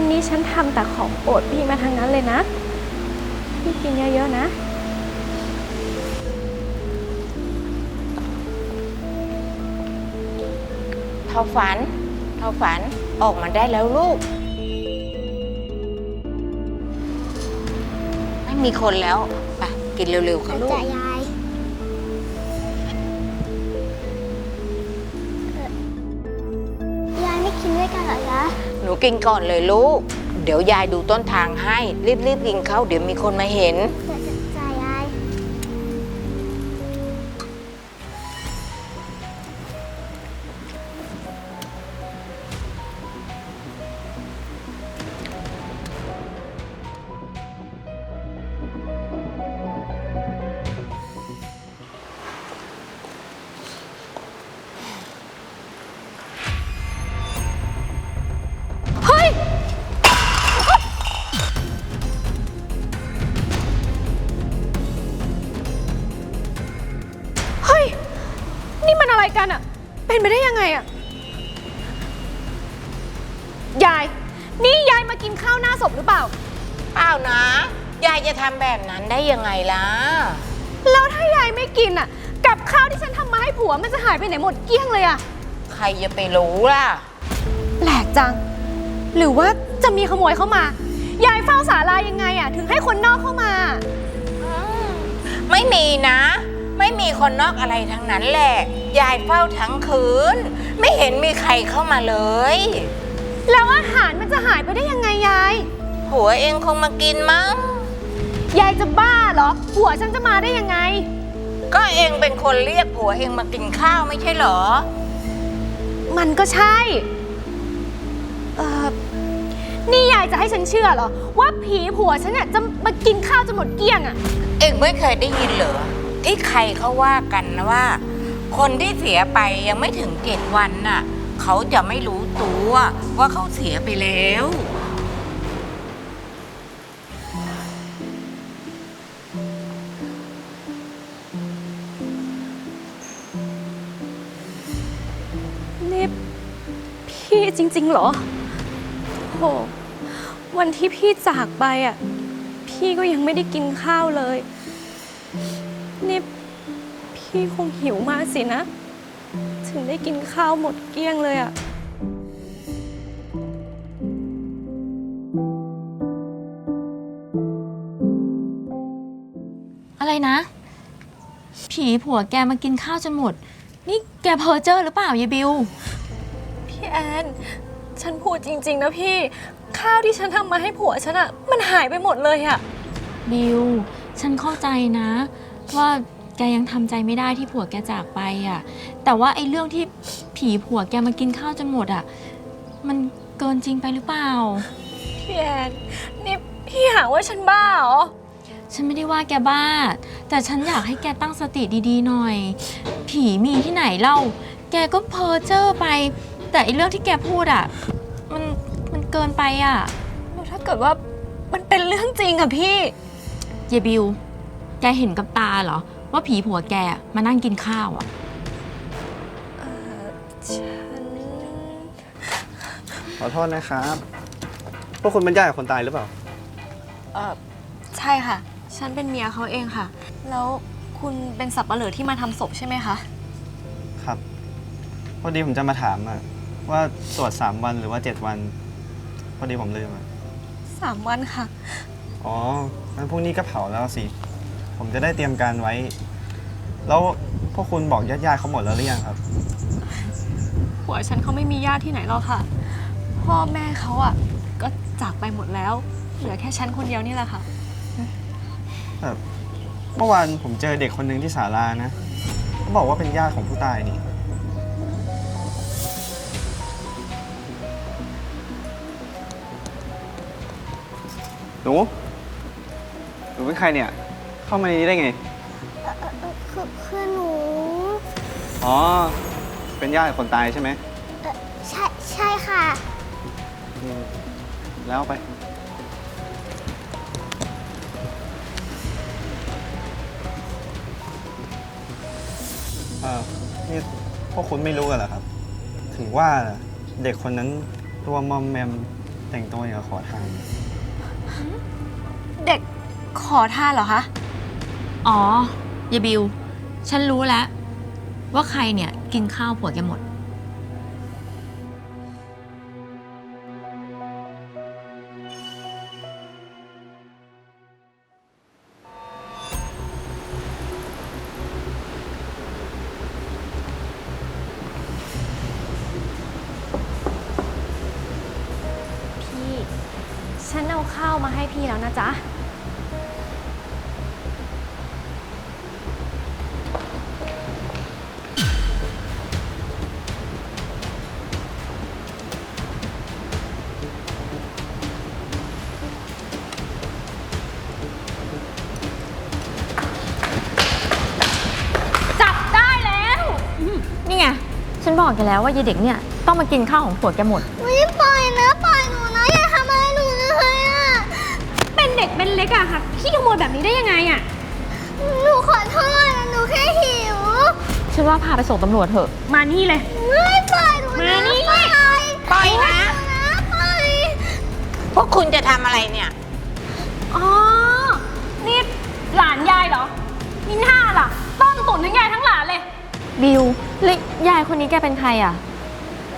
วันนี้ฉันทำแต่ของโปรดพี่มาทั้งนั้นเลยนะ พี่กินเยอะๆนะ เท่าฝัน เท่าฝัน ออกมาได้แล้วลูก ไม่มีคนแล้ว ไป กินเร็วๆค่ะลูก จะยา กินก่อนเลยลูก เดี๋ยวยายดูต้นทางให้รีบๆกินเข้าเดี๋ยวมีคนมาเห็น ได้ยังไงล่ะ แล้วถ้ายายไม่กินอะกับข้าวที่ฉันทำมาให้ผัวมันจะหายไปไหนหมดเกลี้ยงเลยอะใครจะไปรู้ล่ะ แปลกจัง หรือว่าจะมีขโมยเข้ามา ยายเฝ้าศาลายังไงอะถึงให้คนนอกเข้ามา ไม่มีนะ ไม่มีคนนอกอะไรทั้งนั้นแหละ ยายเฝ้าทั้งคืน ไม่เห็นมีใครเข้ามาเลย แล้วอาหารมันจะหายไปได้ยังไงยาย หัวเองคงมากินมั้ง ยายจะบ้าเหรอ ผัวฉันจะมาได้ยังไง ก็เองเป็นคนเรียกผัวเองมากินข้าวไม่ใช่เหรอ มันก็ใช่ เออนี่ยายจะให้ฉันเชื่อเหรอ ว่าผีผัวฉันเนี่ยจะมากินข้าวจนหมดเกลี้ยงอะเองไม่เคยได้ยินเหรอที่ใครเขาว่ากันนะว่า คนที่เสียไปยังไม่ถึงเจ็ดวันน่ะ เขาจะไม่รู้ตัวว่าเขาเสียไปแล้ว พี่จริง ๆ เหรอโหวันที่พี่จากไปอะ พี่ก็ยังไม่ได้กินข้าวเลย นี่พี่คงหิวมากสินะ ถึงได้กินข้าวหมดเกลี้ยงเลยอะ อะไรนะ ผีผัวแกมากินข้าวจนหมด นี่แกเพอเจอร์หรือเปล่ายายบิว พี่แอน ฉันพูดจริง ๆ นะพี่ ข้าวที่ฉันทำมาให้ผัวฉันอะมันหายไปหมดเลยอะบิว ฉันเข้าใจนะ ว่าแกยังทำใจไม่ได้ที่ผัวแกจากไปอะ แต่ว่าไอ้เรื่องที่ผีผัวแกมากินข้าวจนหมดอะ มันเกินจริงไปหรือเปล่า พี่แอนนี่พี่หาว่าฉันบ้าเหรอ ฉันไม่ได้ว่าแกบ้า แต่ฉันอยากให้แกตั้งสติดีๆหน่อย ผีมีที่ไหนเล่า แกก็เพ้อเจ้อไป แต่ไอ้เรื่องที่แกพูดอะ มันมันเกินไปอะ แล้วถ้าเกิดว่ามันเป็นเรื่องจริงอะพี่ เยบิว แกเห็นกับตาเหรอ ว่าผีผัวแกมานั่งกินข้าวอะ เออฉัน ขอโทษนะครับ พวกคุณเป็นญาติกับคนตายหรือเปล่า เออใช่ค่ะ ฉันเป็นเมียเขาเองค่ะ แล้วคุณเป็นสับปะเหลือที่มาทำศพใช่ไหมคะ ครับ พอดีผมจะมาถามอะ ว่าตรวจ 3 วันหรือว่า 7 วัน พอดีผมลืมอะสามวันค่ะ อ๋องั้นพรุ่งนี้ก็เผาแล้วสิ ผมจะได้เตรียมการไว้ แล้วพวกคุณบอกญาติๆเขาหมดแล้วหรือยังครับ ผัวฉันเขาไม่มีญาติที่ไหนหรอกค่ะ พ่อแม่เขาอะก็จากไปหมดแล้ว เหลือแค่ฉันคนเดียวนี่แหละค่ะแต่เมื่อวานผมเจอเด็กคนหนึ่งที่ศาลานะเขาบอกว่าเป็นญาติของผู้ตายนี่ หนูหนูเป็นใครเนี่ย เข้ามาในนี้ได้ไงเอ่อเอ่อเอ่อคือคือหนู อ๋อ เป็นญาติคนตายใช่ไหมเอ่อใช่ใช่ค่ะ อืมแล้วไป เออนี่พวกคุณไม่รู้กันเหรอครับ ถึงว่าเด็กคนนั้นตัวมอมแมมแต่งตัวอย่างกับขอทาน เด็กขอทานเหรอคะ อ๋อยายบิว ฉันรู้แล้ว ว่าใครเนี่ยกินข้าวผัวแกหมด บอกแกแล้วว่ายายเด็กเนี่ยต้องมากินข้าวของผัวแกหมด ไม่ปล่อยนะ ปล่อยหนูนะ อย่าทำอะไรหนูเลยอะ เป็นเด็กเป็นเล็กอะค่ะพี่ขโมยแบบนี้ได้ยังไงอะหนูขอโทษนะหนูแค่หิว ฉันว่าพาไปส่งตำรวจเถอะ มานี่เลย ไม่ปล่อยหนูมานะนี่ ปล่อยปล่อยนะนะ ปล่อยพวกคุณจะทำอะไรเนี่ย อ๋อ นี่หลานยายเหรอมีหน้าล่ะ ต้นตุ่นทั้งยายทั้งหลานเลย บิวแล้วยายคนนี้แกเป็นใครอะ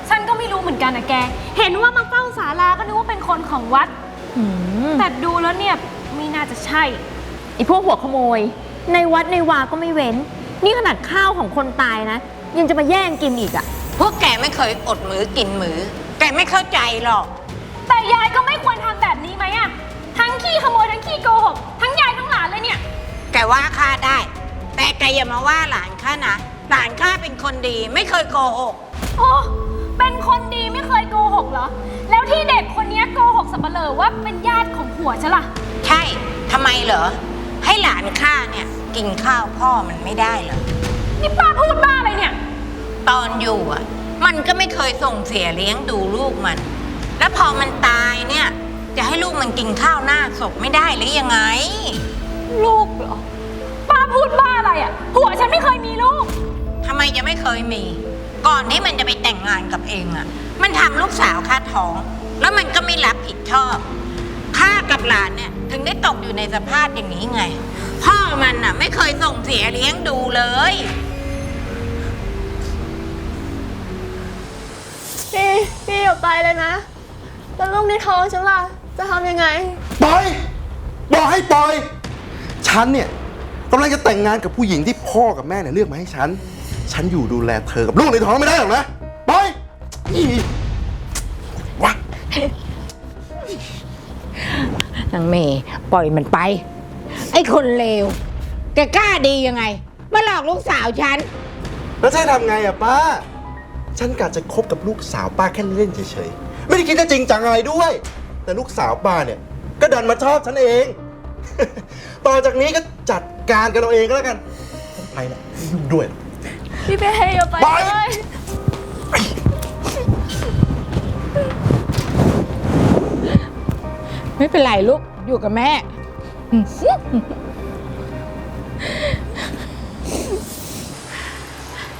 ฉันก็ไม่รู้เหมือนกันนะแก เห็นว่ามาเฝ้าศาลาก็นึกว่าเป็นคนของวัด หืมแต่ดูแล้วเนี่ยไม่น่าจะใช่ ไอพวกหัวขโมย ในวัดในวาก็ไม่เว้น นี่ขนาดข้าวของคนตายนะ ยังจะมาแย่งกินอีกอะ พวกแกไม่เคยอดมือกินมือ แกไม่เข้าใจหรอก แต่ยายก็ไม่ควรทำแบบนี้ไหมอะทั้งขี้ขโมยทั้งขี้โกหกทั้งยายทั้งหลานเลยเนี่ย แกว่าข้าได้ แต่แกอย่ามาว่าหลานข้านะ หลานข้าเป็นคนดีไม่เคยโกหก โอ้เป็นคนดีไม่เคยโกหกเหรอ แล้วที่เด็กคนเนี้ยโกหกสับเปลอว่าเป็นญาติของผัวฉันล่ะ ใช่ทำไมเหรอ ให้หลานข้าเนี่ยกินข้าวพ่อมันไม่ได้เหรอ นี่ป้าพูดบ้าอะไรเนี่ย ตอนอยู่อะ มันก็ไม่เคยส่งเสียเลี้ยงดูลูกมัน แล้วพอมันตายเนี่ย จะให้ลูกมันกินข้าวหน้าศพไม่ได้หรือยังไง ลูกเหรอ ป้าพูดบ้าอะไรอะผัวฉันไม่เคยมีลูกทำไมจะไม่เคยมี ก่อนที่มันจะไปแต่งงานกับเองอะมันทำลูกสาวข้าท้อง แล้วมันก็ไม่รับผิดชอบข้ากับหลานเนี่ยถึงได้ตกอยู่ในสภาพอย่างนี้ไง พ่อมันน่ะ ไม่เคยส่งเสียเลี้ยงดูเลย พี่ พี่อย่าไปเลยนะ แล้วลูกในท้องฉันล่ะ จะทำยังไง ปล่อยบอกให้ปล่อย ฉันเนี่ยกำลังจะแต่งงานกับผู้หญิงที่พ่อกับแม่เนี่ยเลือกมาให้ฉัน ฉันอยู่ดูแลเธอกับลูกในท้องไม่ได้หรอกนะปล่อยอีวะนางเมย์ปล่อยมันไป ไอ้คนเลวแกกล้าดียังไง มาหลอกลูกสาวฉัน แล้วจะให้ทำไงอะป้า ฉันกะจะคบกับลูกสาวป้าแค่เล่นเฉยๆ ไม่ได้คิดจะจริงจังอะไรด้วย แต่ลูกสาวป้าเนี่ย ก็ดันมาชอบฉันเอง ต่อจากนี้ก็จัดการกันเอาเองก็แล้วกันฉันไปละไม่ยุ่งด้วย พี่เป้อย่าไปไปเลยไม่เป็นไรลูก อยู่กับแม่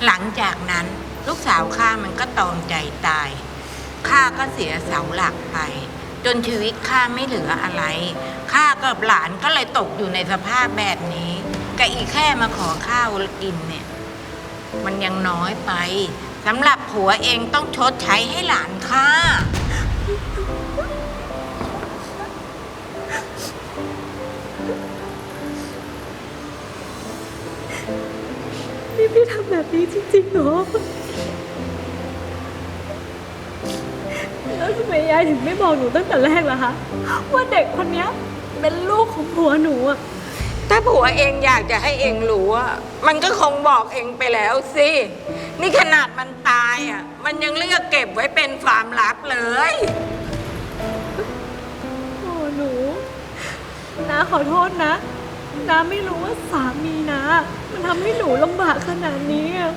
หลังจากนั้นลูกสาวข้ามันก็ตอมใจตาย ข้าก็เสียเสาหลักไป จนชีวิตข้าไม่เหลืออะไร ข้ากับหลานก็เลยตกอยู่ในสภาพแบบนี้ กับอีกแค่มาขอข้าวกินเนี่ย มันยังน้อยไปสำหรับผัวเองต้องชดใช้ให้หลานข้าพี่พี่ทำแบบนี้จริงๆเหรอ แล้วทำไมยายถึงไม่บอกหนูตั้งแต่แรกล่ะคะ ว่าเด็กคนเนี้ยเป็นลูกของผัวหนูอะ ถ้าผัวเองอยากจะให้เองรู้อะมันก็คงบอกเองไปแล้วสิ นี่ขนาดมันตายอะมันยังเลือกเก็บไว้เป็นความลับเลยโอ้หนูน้าขอโทษนะน้าไม่รู้ว่าสามีนะมันทำให้หนูลำบากขนาดนี้อะ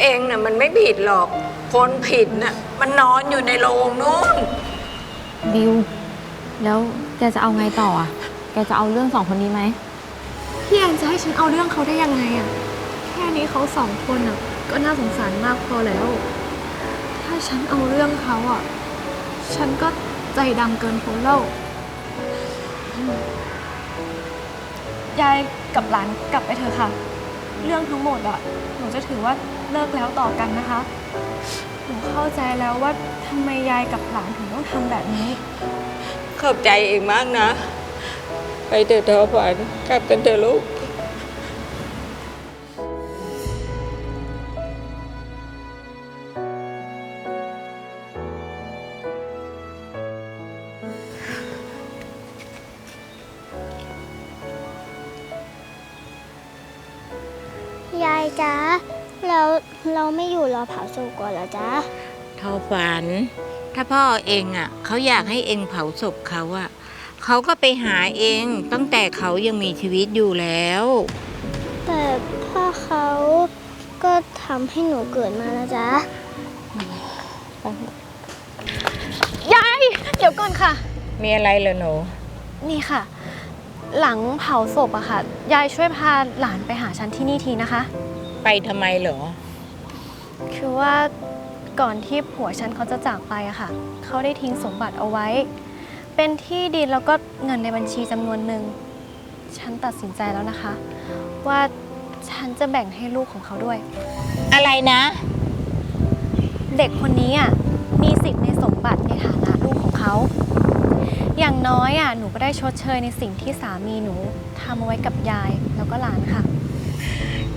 เองน่ะมันไม่ผิดหรอก คนผิดน่ะมันนอนอยู่ในโรงนู่น บิว แล้วแกจะเอาไงต่ออะ แกจะเอาเรื่องสองคนนี้ไหม พี่แอนจะให้ฉันเอาเรื่องเขาได้ยังไงอะแค่นี้เขาสองคนอะก็น่าสงสารมากพอแล้ว ถ้าฉันเอาเรื่องเขาอะฉันก็ใจดำเกินพ้นแล้วยายกับหลานกลับไปเถอะค่ะ เรื่องทั้งหมดอะหนูจะถือว่าเลิกแล้วต่อกันนะคะ หนูเข้าใจแล้วว่าทำไมยายกับหลานถึงต้องทำแบบนี้ ขอบใจเองมากนะ ไปเถอะทอฝันกลับกันเถอะลูกยายจ๊ะแล้วเราไม่อยู่รอเผาศพก่อนเหรอจ๊ะทอฝัน ถ้าพ่อเองอะเขาอยากให้เองเผาศพเขาอะ เขาก็ไปหาเองตั้งแต่เขายังมีชีวิตอยู่แล้ว แต่พ่อเขาก็ทำให้หนูเกิดมาแล้วจ๊ะยาย เดี๋ยวก่อนค่ะ มีอะไรเหรอหนู นี่ค่ะ หลังเผาศพอะค่ะ ยายช่วยพาหลานไปหาฉันที่นี่ทีนะคะ ไปทำไมเหรอ คือว่าก่อนที่ผัวฉันเขาจะจากไปอะค่ะ เขาได้ทิ้งสมบัติเอาไว้ เป็นที่ดินแล้วก็เงินในบัญชีจำนวนหนึ่ง ฉันตัดสินใจแล้วนะคะ ว่าฉันจะแบ่งให้ลูกของเขาด้วย อะไรนะ เด็กคนนี้อะมีสิทธิ์ในสมบัติในฐานะลูกของเขา อย่างน้อยอะหนูก็ได้ชดเชยในสิ่งที่สามีหนูทำเอาไว้กับยายแล้วก็หลานค่ะ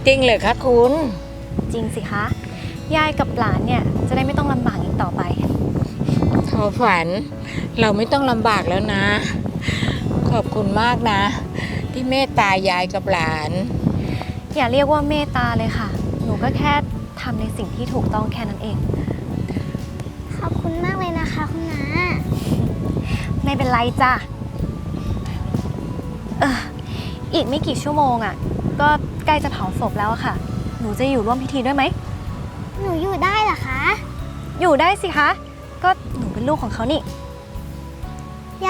จริงเหรอคะคุณ จริงสิคะ ยายกับหลานเนี่ยจะได้ไม่ต้องลำบากอีกต่อไปทอฝัน เราไม่ต้องลำบากแล้วนะ ขอบคุณมากนะ ที่เมตตายายกับหลาน อย่าเรียกว่าเมตตาเลยค่ะ หนูก็แค่ทำในสิ่งที่ถูกต้องแค่นั้นเอง ขอบคุณมากเลยนะคะคุณน้า ไม่เป็นไรจ้ะเอออีกไม่กี่ชั่วโมงอะ ก็ใกล้จะเผาศพแล้วอะค่ะ หนูจะอยู่ร่วมพิธีด้วยไหม หนูอยู่ได้เหรอคะ อยู่ได้สิคะ ก็หนูเป็นลูกของเขานี่ย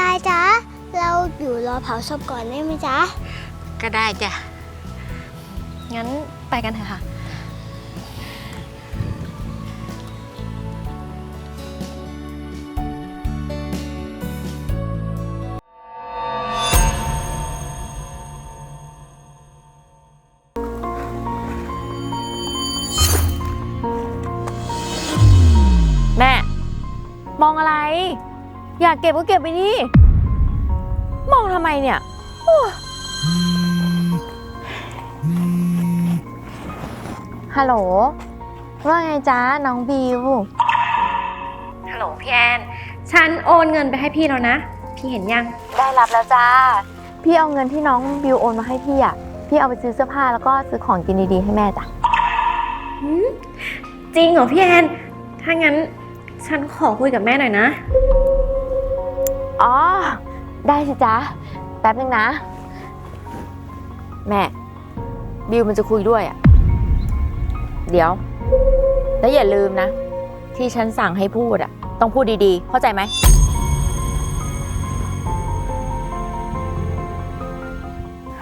ายจ๊ะ เราอยู่รอเผาศพก่อนได้ไหมจ๊ะ ก็ได้จ้ะ งั้นไปกันเถอะค่ะ แม่ มองอะไร อยากเก็บก็เก็บไปดิ มองทำไมเนี่ยโอ้ฮัลโหล ว่าไงจ๊ะน้องบิว ฮัลโหลพี่แอน ฉันโอนเงินไปให้พี่แล้วนะ พี่เห็นยัง ได้รับแล้วจ้า พี่เอาเงินที่น้องบิวโอนมาให้พี่อะ พี่เอาไปซื้อเสื้อผ้าแล้วก็ซื้อของกินดีๆให้แม่จ้ะหืมจริงเหรอพี่แอน ถ้างั้นฉันขอคุยกับแม่หน่อยนะ อ๋อ ได้สิจ๊ะ แป๊บนึงนะ แม่ บิวมันจะคุยด้วยอะเดี๋ยว แล้วอย่าลืมนะ ที่ฉันสั่งให้พูดอะต้องพูดดีๆ เข้าใจไหม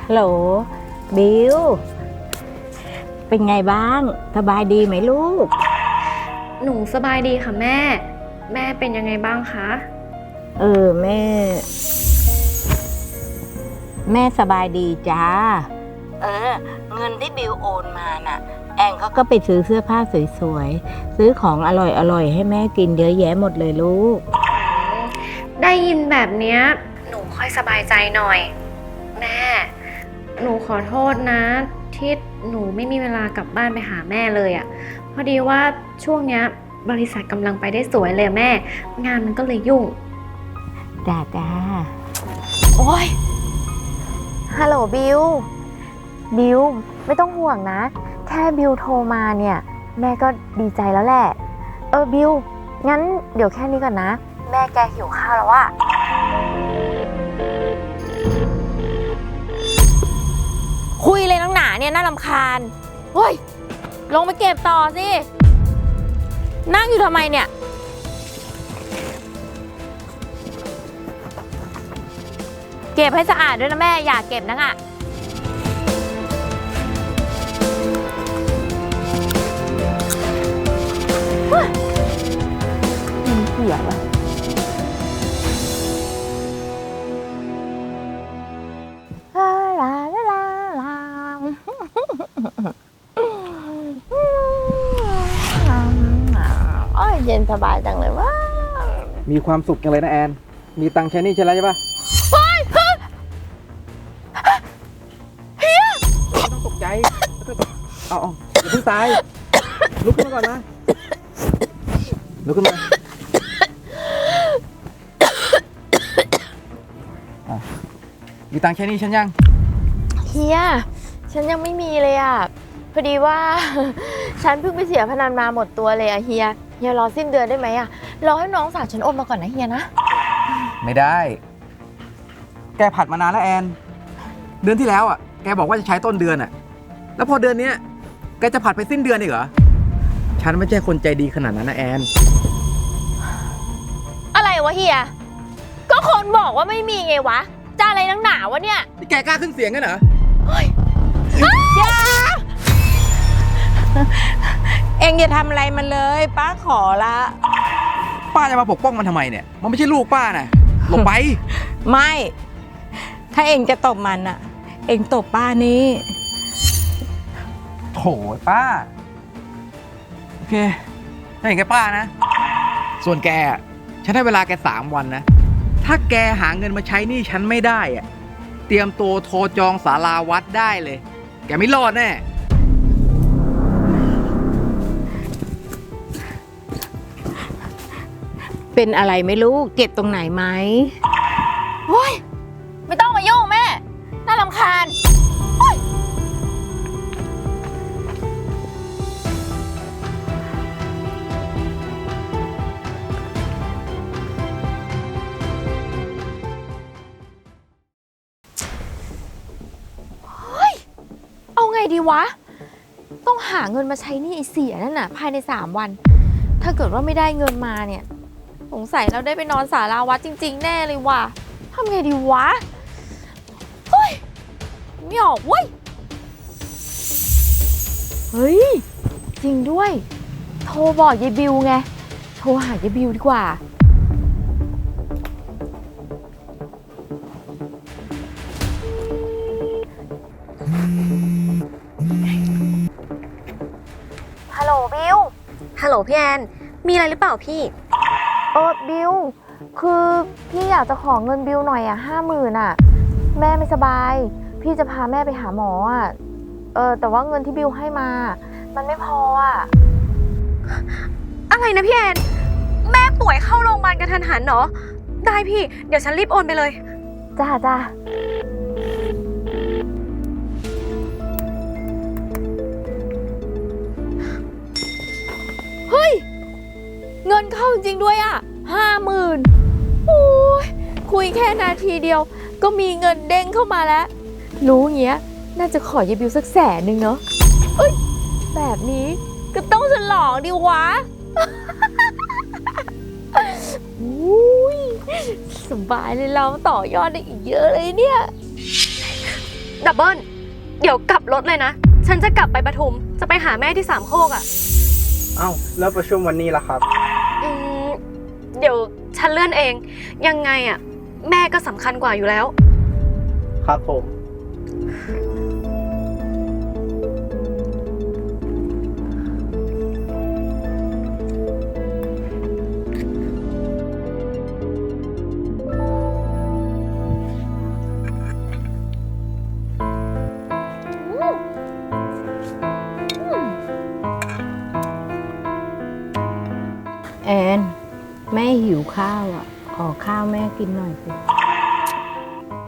ฮัลโหลบิวเป็นไงบ้าง สบายดีไหมลูก หนูสบายดีค่ะแม่ แม่เป็นยังไงบ้างคะ เออ แม่ แม่สบายดีจ้า เออ เงินที่บิวโอนมาน่ะ แองเขาก็ไปซื้อเสื้อผ้าสวยๆ ซื้อของอร่อยๆ ให้แม่กินเยอะแยะหมดเลยลูก ได้ยินแบบเนี้ยหนูค่อยสบายใจหน่อย แม่ หนูขอโทษนะ ที่หนูไม่มีเวลากลับบ้านไปหาแม่เลยอะ่ะพอดีว่าช่วงเนี้ยบริษัทกำลังไปได้สวยเลยอะแม่ งานมันก็เลยยุ่ง จ้าจ้า โอ้ย ฮัลโหลบิว บิว ไม่ต้องห่วงนะ แค่บิวโทรมาเนี่ย แม่ก็ดีใจแล้วแหละ เออบิว งั้นเดี๋ยวแค่นี้ก่อนนะ แม่แกหิวข้าวแล้วอะคุยเลยนังหนาเนี่ยน่ารำคาญเฮ้ย ลงไปเก็บต่อสิ นั่งอยู่ทำไมเนี่ย เก็บให้สะอาดด้วยนะแม่ อย่าเก็บนะอะเสียว่ะเย็นสบายจังเลยว่า มีความสุขจังเลยนะแอน มีตังแค่นี้ใช่ไหมใช่ปะ ใจเอาเอาอย่าเพิ่งตาย ลุกขึ้นมาก่อนนะลุกขึ้นมาอะมีตังค์ใช้หนี่ฉันยัง เฮีย ฉันยังไม่มีเลยอะ พอดีว่า ฉันเพิ่งไปเสียพนันมาหมดตัวเลยอะเฮีย เฮียรอสิ้นเดือนได้ไหมอะ รอให้น้องสาวฉันโอนมาก่อนนะเฮียนะ ไม่ได้ แกผัดมานานแล้วแอน เดือนที่แล้วอะ แกบอกว่าจะใช้ต้นเดือนอะ แล้วพอเดือนเนี้ยแกจะผัดไปสิ้นเดือนอีกเหรอ ฉันไม่ใช่คนใจดีขนาดนั้นนะแอน อะไรวะเฮีย ก็คนบอกว่าไม่มีไงวะ จะอะไรนักหนาวะเนี่ยนี่แกกล้าขึ้นเสียงกันเหรอเองอย่าทำอะไรมันเลย ป้าขอละ ป้าจะมาปกป้องมันทำไมเนี่ย มันไม่ใช่ลูกป้านะหลบไป ไม่ ถ้าเองจะตบมันอะเองตบป้านี่ โถป้า โอเคถ้าเห็นแกป้านะ ส่วนแกอะฉันให้เวลาแกสามวันนะ ถ้าแกหาเงินมาใช้หนี้ฉันไม่ได้อะเตรียมตัวโทรจองศาลาวัดได้เลย แกไม่รอดแน่ เป็นอะไรไหม่รู้เจ็บตรงไหนไหม โอ้ยไม่ต้องมายุ่งแม่ น่ารำคาญ วะ ต้องหาเงินมาใช้หนี่ไอ้เสียนั่นน่ะ ภายใน 3 วัน ถ้าเกิดว่าไม่ได้เงินมาเนี่ย สงสัยเราได้ไปนอนสาราวัดจริง ๆ แน่เลยว่ะทำไงดีวะเฮ้ยไม่ออกเว้ย เฮ้ย จริงด้วย โทรบอกยายบิวไง โทรหายายบิวดีกว่า พี่แอน มีอะไรหรือเปล่าพี่เออบิวคือพี่อยากจะขอเงินบิวหน่อยอะห้าหมื่นอะ แม่ไม่สบาย พี่จะพาแม่ไปหาหมออะเออแต่ว่าเงินที่บิวให้มา มันไม่พออะอะไรนะพี่แอน แม่ป่วยเข้าโรงพยาบาลกระทันหันเหรอ ได้พี่ เดี๋ยวฉันรีบโอนไปเลย จ้าจ้า เฮ้ย เงินเข้าจริงด้วยอะห้าหมื่นโอ้ยคุยแค่นาทีเดียว ก็มีเงินเด้งเข้ามาแล้ว รู้เงี้ย น่าจะขอยายบิวสักแสนหนึ่งเนาะเอ้ยแบบนี้ก็ต้องฉลองดิวะอุ้ยสบายเลยเราต่อยอดได้อีกเยอะเลยเนี่ย ดับเบิลเดี๋ยวกลับรถเลยนะ ฉันจะกลับไปปทุม จะไปหาแม่ที่สามโคกอะ่ะ เอ้าแล้วประชุมวันนี้ล่ะครับ อืมเดี๋ยวฉันเลื่อนเอง ยังไงอะ่ะแม่ก็สำคัญกว่าอยู่แล้ว ครับผมาวแม่กินหน่อยสิ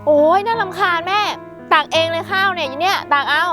โอ้ยน่ารำคาญแม่ตักเองเลยข้าวเนี่ยอยู่เนี่ยตักเอา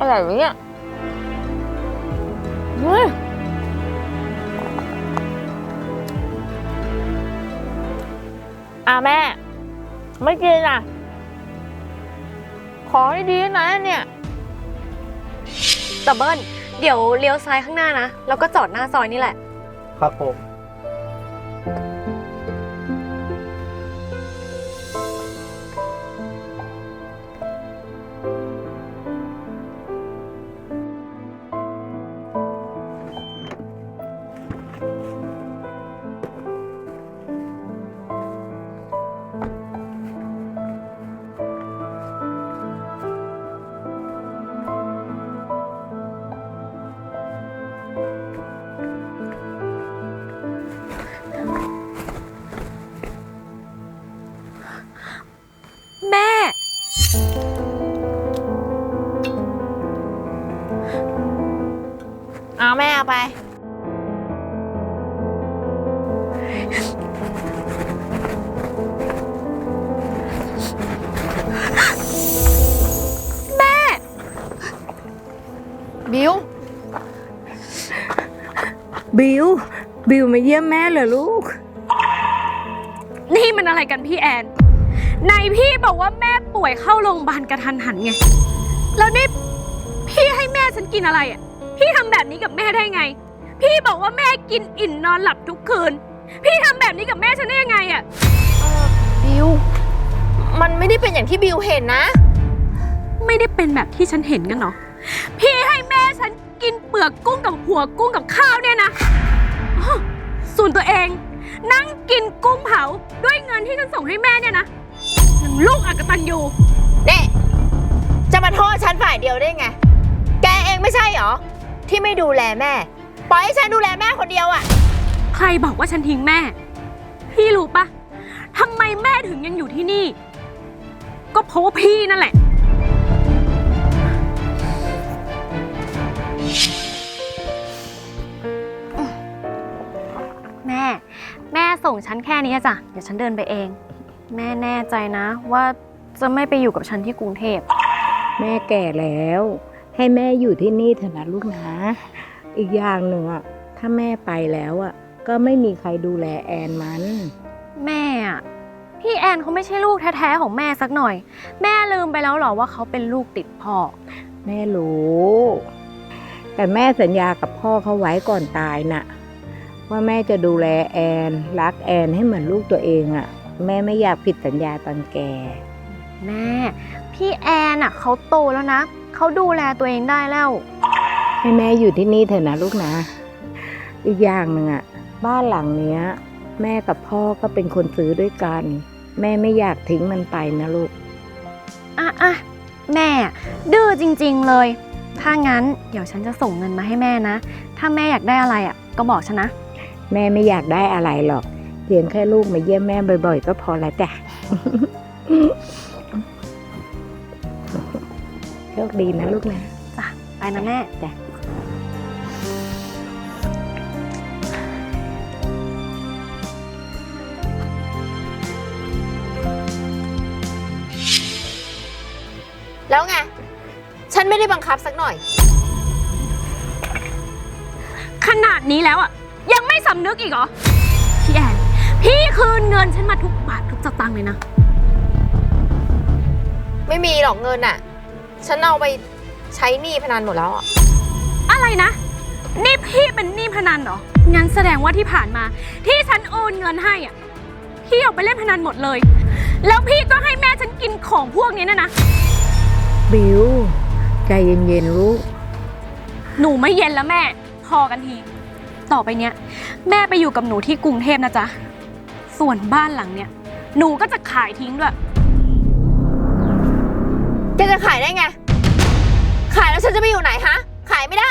อืมอร่อยวะเนี่ยอะแม่ ไม่กินอะ ขอให้ดีนะเนี่ยแต่เบิ้ลเดี๋ยวเลี้ยวซ้ายข้างหน้านะ แล้วก็จอดหน้าซอยนี่แหละ ครับผม แบิวมาเยี่ยมแม่เหรอลูก นี่มันอะไรกันพี่แอนในพี่บอกว่าแม่ป่วยเข้าโรงพยาบาลกระทันหันไง แล้วนี่พี่ให้แม่ฉันกินอะไรอะ พี่ทำแบบนี้กับแม่ได้ไง พี่บอกว่าแม่กินอิ่มนอนหลับทุกคืน พี่ทำแบบนี้กับแม่ฉันได้ยังไงอะ บิว มันไม่ได้เป็นอย่างที่บิวเห็นนะ ไม่ได้เป็นแบบที่ฉันเห็นกันเนาะพี่ให้แม่ฉันกินเปลือกกุ้งกับหัวกุ้งกับข้าวเนี่ยนะอ้อ ส่วนตัวเอง นั่งกินกุ้งเผาด้วยเงินที่ฉันส่งให้แม่เนี่ยนะหนังลูกอักตันยูนี่จะมาโทษฉันฝ่ายเดียวได้ไง แกเองไม่ใช่เหรอ ที่ไม่ดูแลแม่ ปล่อยให้ฉันดูแลแม่คนเดียวอะใครบอกว่าฉันทิ้งแม่ พี่รู้ปะทำไมแม่ถึงยังอยู่ที่นี่ ก็เพราะว่าพี่นั่นแหละ แม่ส่งฉันแค่นี้จ้ะเดี๋ยวฉันเดินไปเอง แม่แน่ใจนะ ว่าจะไม่ไปอยู่กับฉันที่กรุงเทพ แม่แก่แล้ว ให้แม่อยู่ที่นี่เถอะนะลูกนะ อีกอย่างหนึ่งอะถ้าแม่ไปแล้วอะก็ไม่มีใครดูแลแอนมัน แม่อะพี่แอนเขาไม่ใช่ลูกแท้ๆของแม่สักหน่อย แม่ลืมไปแล้วเหรอว่าเขาเป็นลูกติดพ่อ แม่รู้ แต่แม่สัญญากับพ่อเขาไว้ก่อนตายน่ะ ว่าแม่จะดูแลแอนรักแอนให้เหมือนลูกตัวเองอะ แม่ไม่อยากผิดสัญญาตอนแก่แม่ พี่แอนอะเขาโตแล้วนะเขาดูแลตัวเองได้แล้ว ให้แม่อยู่ที่นี่เถอะนะลูกนะ อีกอย่างหนึ่งอะบ้านหลังเนี้ย แม่กับพ่อก็เป็นคนซื้อด้วยกัน แม่ไม่อยากทิ้งมันไปนะลูกอะอะแม่ ดื้อจริง ๆเลย ถ้างั้นเดี๋ยวฉันจะส่งเงินมาให้แม่นะ ถ้าแม่อยากได้อะไรอะก็บอกฉันนะ แม่ไม่อยากได้อะไรหรอกเพียงแค่ลูกมาเยี่ยมแม่บ่อยๆ ก็พอแล้วจ้ะโชคดีนะลูกนะไปนะแม่จ้ะแล้วไง ฉันไม่ได้บังคับสักหน่อย ขนาดนี้แล้วอะยังไม่ สำนึกอีกเหรอ พี่แอน พี่คืนเงินฉันมาทุกบาททุกสตางค์เลยนะ ไม่มีหรอกเงินอะฉันเอาไปใช้หนี้พนันหมดแล้วอะอะไรนะ นี่พี่เป็นหนี้พนันเหรอ งั้นแสดงว่าที่ผ่านมา ที่ฉันโอนเงินให้อะ พี่เอาไปเล่นพนันหมดเลย แล้วพี่ก็ให้แม่ฉันกินของพวกนี้นะนะ บิว ใจเย็นๆลูก หนูไม่เย็นแล้วแม่ พอกันที ต่อไปเนี้ย แม่ไปอยู่กับหนูที่กรุงเทพนะจ๊ะ ส่วนบ้านหลังเนี้ย หนูก็จะขายทิ้งด้วย แกจะขายได้ไง ขายแล้วฉันจะไปอยู่ไหนฮะ ขายไม่ได้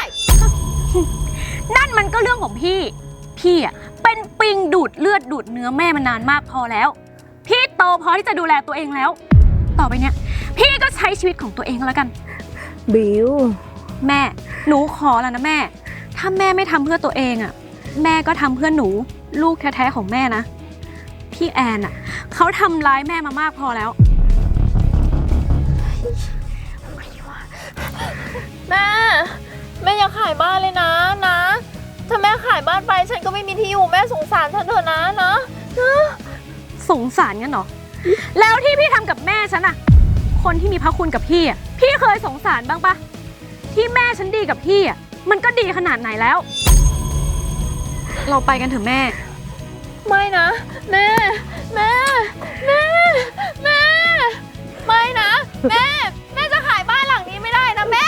นั่นมันก็เรื่องของพี่ พี่อะเป็นปิงดูดเลือดดูดเนื้อแม่มานานมากพอแล้ว พี่โตพอที่จะดูแลตัวเองแล้ว ต่อไปเนี้ย พี่ก็ใช้ชีวิตของตัวเองแล้วกัน บิว แม่ หนูขอแล้วนะแม่ ถ้าแม่ไม่ทำเพื่อตัวเองอะแม่ก็ทำเพื่อหนูลูกแท้ๆของแม่นะ พี่แอนอะเขาทำร้ายแม่มามากพอแล้ว แม่ แม่อย่าขายบ้านเลยนะนะฉันก็ไม่มีที่อยู่แม่สงสารฉันเถอะนะนะสงสารงั้นเหรอ แล้วที่พี่ทำกับแม่ฉันอะคนที่มีพระคุณกับพี่อะพี่เคยสงสารบ้างปะที่แม่ฉันดีกับพี่อะ มันก็ดีขนาดไหนแล้ว เราไปกันเถอะแม่ ไม่นะ แม่ แม่ แม่ แม่ ไม่นะ แม่ แม่จะขายบ้านหลังนี้ไม่ได้นะแม่